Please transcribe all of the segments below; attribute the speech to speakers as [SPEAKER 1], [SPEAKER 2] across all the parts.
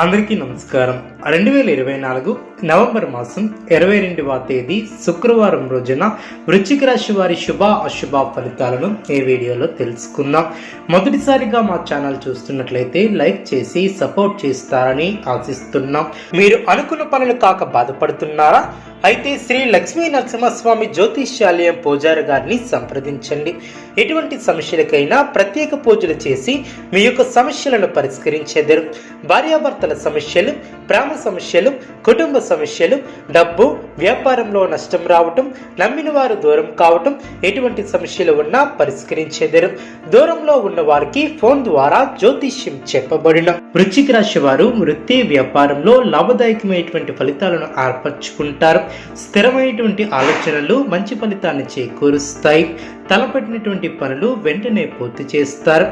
[SPEAKER 1] అందరికీ నమస్కారం. రెండు వేల ఇరవై నాలుగు నవంబర్ మాసం ఇరవై రెండవ తేదీ శుక్రవారం రోజున వృశ్చిక రాశి వారి శుభ అశుభ ఫలితాలను ఈ వీడియోలో తెలుసుకుందాం. మొదటిసారిగా మా ఛానల్ చూస్తున్నట్లయితే లైక్ చేసి సపోర్ట్ చేస్తారని ఆశిస్తున్నాం. మీరు అనుకున్న పనులు కాక బాధపడుతున్నారా? అయితే శ్రీ లక్ష్మీ నరసింహస్వామి జ్యోతిష్యాలయం పూజారి గారిని సంప్రదించండి. ఎటువంటి సమస్యలకైనా ప్రత్యేక పూజలు చేసి మీ యొక్క సమస్యలను పరిష్కరించేదరు. భార్యాభర్తల సమస్యలు ప్రేమ సమస్యలు కుటుంబ సమస్యలు డబ్బు వ్యాపారంలో నష్టం రావటం నమ్మిన వారు దూరం కావటం ఎటువంటి సమస్యలు ఉన్నా పరిష్కరించేదరు. దూరంలో ఉన్న వారికి ఫోన్ ద్వారా జ్యోతిష్యం చెప్పబడిన. వృశ్చిక రాశి వారు వృత్తి వ్యాపారంలో లాభదాయకమైనటువంటి ఫలితాలను ఏర్పరచుకుంటారు స్థిరమైనటువంటి ఆలోచనలు మంచి ఫలితాన్ని చేకూరుస్తాయి. తలపెట్టినటువంటి పనులు వెంటనే పూర్తి చేస్తారు.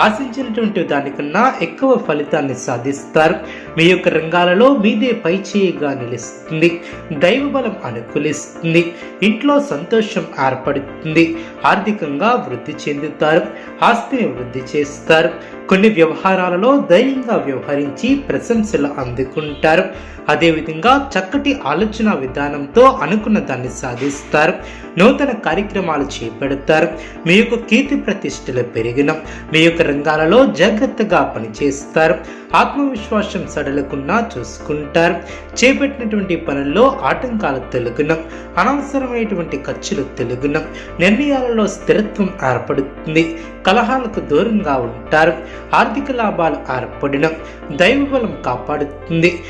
[SPEAKER 1] ఆశించినటువంటి దానికన్నా ఎక్కువ ఫలితాన్ని సాధిస్తారు. మీ యొక్క రంగాలలో మీదే పై చేయిగా నిలుస్తుంది. దైవబలం అనుకూలిస్తుంది. ఇంట్లో సంతోషం ఏర్పడుతుంది. ఆర్థికంగా వృద్ధి చెందుతారు. ఆస్తిని వృద్ధి చేస్తారు. కొన్ని వ్యవహారాలలో ధైర్యంగా వ్యవహరించి ప్రశంసలు అందుకుంటారు. అదేవిధంగా చక్కటి ఆలోచన విధానంతో అనుకున్న దాన్ని సాధిస్తారు. నూతన కార్యక్రమాలు చేపడతారు. మీ యొక్క కీర్తి ప్రతిష్టలు పెరిగిన మీ యొక్క రంగాలలో జాగ్రత్తగా పనిచేస్తారు. ఆత్మవిశ్వాసం సడలకుండా చూసుకుంటారు. చేపట్టినటువంటి పనుల్లో ఆటంకాలు తెలుగున అనవసరమైనటువంటి ఖర్చులు తెలుగున నిర్ణయాలలో స్థిరత్వం ఏర్పడుతుంది. కలహాలకు దూరంగా ఉంటారు. ఆర్థిక లాభాలు ఏర్పడిన దైవబలం కాపాడుతుంది.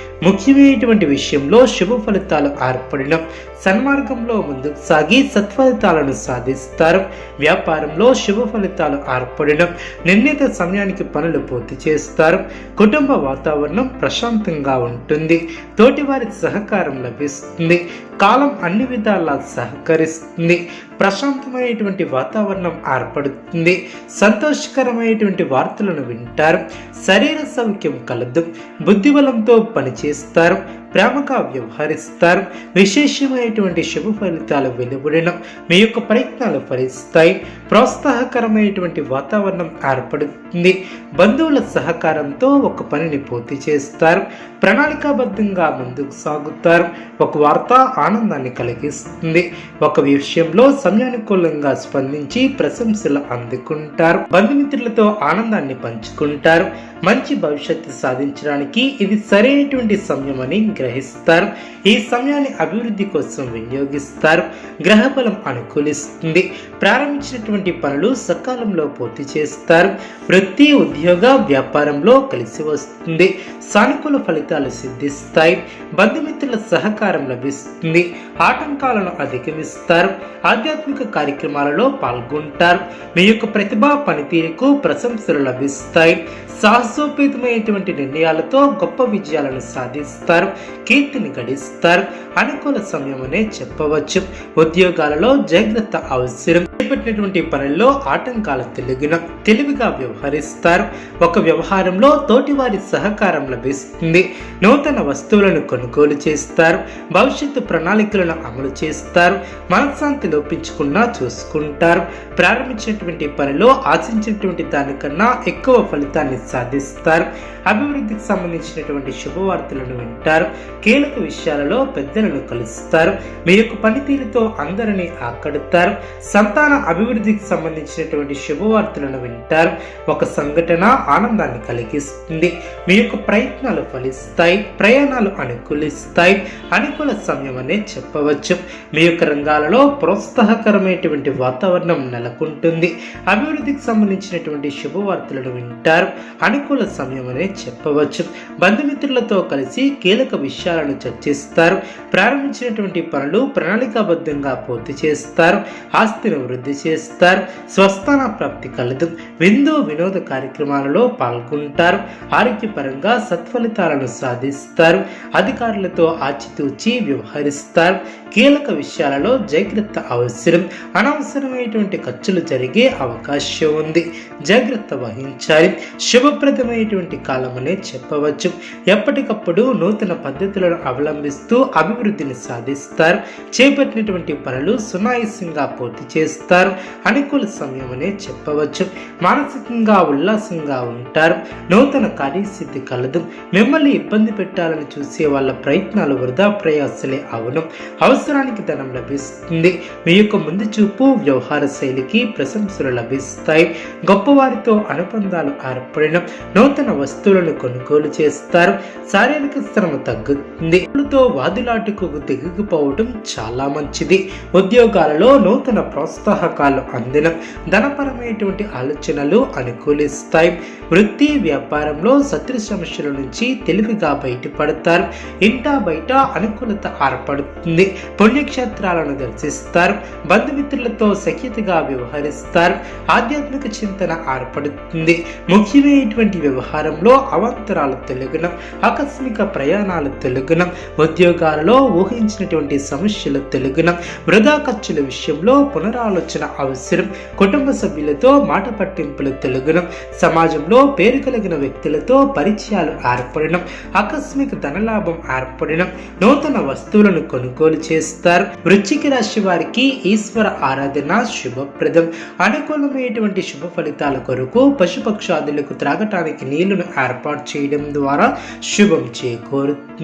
[SPEAKER 1] ఇటువంటి విషయంలో శుభ ఫలితాలు ఏర్పడడం సన్మార్గంలో ముందుకు సాగి సత్ఫలితాలను సాధిస్తారు. వ్యాపారంలో శుభ ఫలితాలు ఏర్పడడం నిర్ణీత సమయానికి పనులు పూర్తి చేస్తారు. కుటుంబ వాతావరణం ప్రశాంతంగా ఉంటుంది. తోటివారి సహకారం లభిస్తుంది. కాలం అన్ని విధాలా సహకరిస్తుంది. ప్రశాంతమైనటువంటి వాతావరణం ఏర్పడుతుంది. సంతోషకరమైనటువంటి వార్తలను వింటారు. శరీర సౌఖ్యం కలదు. బుద్ధిబలంతో పనిచేస్తారు. ప్రేమగా వ్యవహరిస్తారు. విశేషమైనటువంటి శుభ ఫలితాలు వెలువడిన. మీ యొక్క ప్రయత్నాలు ఫలిస్తాయి. ప్రోత్సాహకరమైనటువంటి వాతావరణం ఏర్పడుతుంది. బంధువుల సహకారంతో ఒక పనిని పూర్తి చేస్తారు. ప్రణాళికాబద్ధంగా ముందుకు సాగుతారు. ఒక వార్త ఆనందాన్ని కలిగిస్తుంది. ఒక విషయంలో సమయానుకూలంగా స్పందించి ప్రశంసలు అందుకుంటారు. బంధుమిత్రులతో ఆనందాన్ని పంచుకుంటారు. మంచి భవిష్యత్తు సాధించడానికి ఇది సరైనటువంటి సమయం అని గ్రహిస్తారు ఈ సమయాన్ని అభివృద్ధి కోసం వినియోగిస్తారు. గ్రహబలం అనుకూలిస్తుంది. ప్రారంభించినటువంటి పనులు సకాలంలో పూర్తి చేస్తారు. వృత్తి ఉద్యోగ వ్యాపారంలో కలిసి వస్తుంది. సానుకూల ఫలితాలు సిద్ధిస్తాయి. బంధుమిత్రుల సహకారం లభిస్తుంది. ఆటంకాలను అధిగమిస్తారు. ఆధ్యాత్మిక కార్యక్రమాలలో పాల్గొంటారు. మీ యొక్క ప్రతిభా పనితీరుకు ప్రశంసలు లభిస్తాయి. సాహసోపేతమైనటువంటి నిర్ణయాలతో గొప్ప విజయాలను సాధిస్తారు. కీర్తిని గడిస్తారు. అనుకూల సమయమనే చెప్పవచ్చు. ఉద్యోగాలలో జాగ్రత్త అవసరం. చేపట్టినటువంటి పనుల్లో ఆటంకాలు తెలిగిన తెలివిగా వ్యవహరిస్తారు. ఒక వ్యవహారంలో తోటివారి సహకారం లభిస్తుంది. నూతన వస్తువులను కొనుగోలు చేస్తారు. భవిష్యత్తు ప్రణాళికలను అమలు చేస్తారు. మనశ్శాంతి లోపించకుండా చూసుకుంటారు. ప్రారంభించినటువంటి పనిలో ఆశించినటువంటి దానికన్నా ఎక్కువ ఫలితాన్ని సాధిస్తారు. అభివృద్ధికి సంబంధించినటువంటి శుభవార్తలను వింటారు. కీలక విషయాలలో పెద్దలను కలుస్తారు. మీ యొక్క పనితీరుతో అందరినీ ఆకడుతారు. సంతాన అభివృద్ధికి సంబంధించినటువంటి శుభవార్తలను వింటారు. ఒక సంఘటన ఆనందాన్ని కలిగిస్తుంది. మీ యొక్క ప్రయత్నాలు ఫలిస్తాయి. ప్రయాణాలు అనుకూలిస్తాయి. అనుకూల సమయం అనే చెప్పవచ్చు. మీ యొక్క రంగాలలో ప్రోత్సాహకరమైనటువంటి వాతావరణం నెలకొంటుంది. అభివృద్ధికి సంబంధించినటువంటి శుభవార్తలను వింటారు. అనుకూల సమయం అనే చెప్పవచ్చు. బంధుమిత్రులతో కలిసి కీలక విషయాలను చర్చిస్తారు. ప్రారంభించినటువంటి పనులు ప్రణాళికాబద్ధంగా పూర్తి చేస్తారు. ఆస్తిని వృద్ధి చేస్తారు. స్వస్థాన ప్రాప్తి కలదు. విందు వినోద కార్యక్రమాలలో పాల్గొంటారు. ఆరోగ్యపరంగా సత్ఫలితాలను సాధిస్తారు. అధికారులతో ఆచితూచి వ్యవహరిస్తారు. కీలక విషయాలలో జాగ్రత్త అవసరం. అనవసరమైనటువంటి ఖర్చులు జరిగే అవకాశం ఉంది. జాగ్రత్త వహించాలి. శుభప్రదమైనటువంటి కాలం కాలమనే చెప్పవచ్చు. ఎప్పటికప్పుడు నూతన పద్ధతులను అవలంబిస్తూ అభివృద్ధిని సాధిస్తారు. చేపట్టినటువంటి పనులు సునాయసంగా పూర్తి చేస్తారు. అనుకూల సమయం అనే చెప్పవచ్చు. మానసికంగా ఉల్లాసంగా ఉంటారు. నూతన కార్యస్థితి కలదు. మిమ్మల్ని ఇబ్బంది పెట్టాలని చూసే వాళ్ళ ప్రయత్నాలు వృధా ప్రయాసలే అవును. అవసరానికి ధనం లభిస్తుంది. మీ యొక్క ముందు చూపు వ్యవహార శైలికి ప్రశంసలు లభిస్తాయి. గొప్పవారితో అనుబంధాలు ఏర్పడిన నూతన వస్తువులను కొనుగోలు చేస్తారు. శారీరక శ్రమ తగ్గుతుంది తో వాదులాటకు దిగుకుపోవటం చాలా మంచిది. ఉద్యోగాలలో నూతన ప్రోత్సాహకాలు అందిన. ధనపరమైనటువంటి ఆలోచనలు అనుకూలిస్తాయి. వృత్తి వ్యాపారంలో శత్రు సమస్యల నుంచి తెలివిగా బయటపడతారు. ఇంటా బయట అనుకూలత ఏర్పడుతుంది. పుణ్యక్షేత్రాలను దర్శిస్తారు. బంధుమిత్రులతో సఖ్యతగా వ్యవహరిస్తారు. ఆధ్యాత్మిక చింతన ఏర్పడుతుంది. ముఖ్యమైనటువంటి వ్యవహారంలో అవంతరాలు తొలగిన. ఆకస్మిక ప్రయాణాలు తొలగిన. ఉద్యోగాలలో ఊహించినటువంటి సమస్యలు తొలగిన. వృధా ఖర్చుల విషయంలో పునరాలోచన అవసరం. కుటుంబ సభ్యులతో మాట పట్టింపులు తొలగిన. సమాజంలో పేరు కలిగిన వ్యక్తులతో పరిచయాలు ఏర్పడడం. ఆకస్మిక ధనలాభం ఏర్పడడం. నూతన వస్తువులను కొనుగోలు చేస్తారు. వృశ్చిక రాశి వారికి ఈశ్వర ఆరాధన శుభప్రదం. అనుకూలమైనటువంటి శుభ ఫలితాల కొరకు పశుపక్షాదులకు త్రాగటానికి నీళ్ళను ఏర్పాటు చేయడం ద్వారా శుభం చేకూరుతుంది.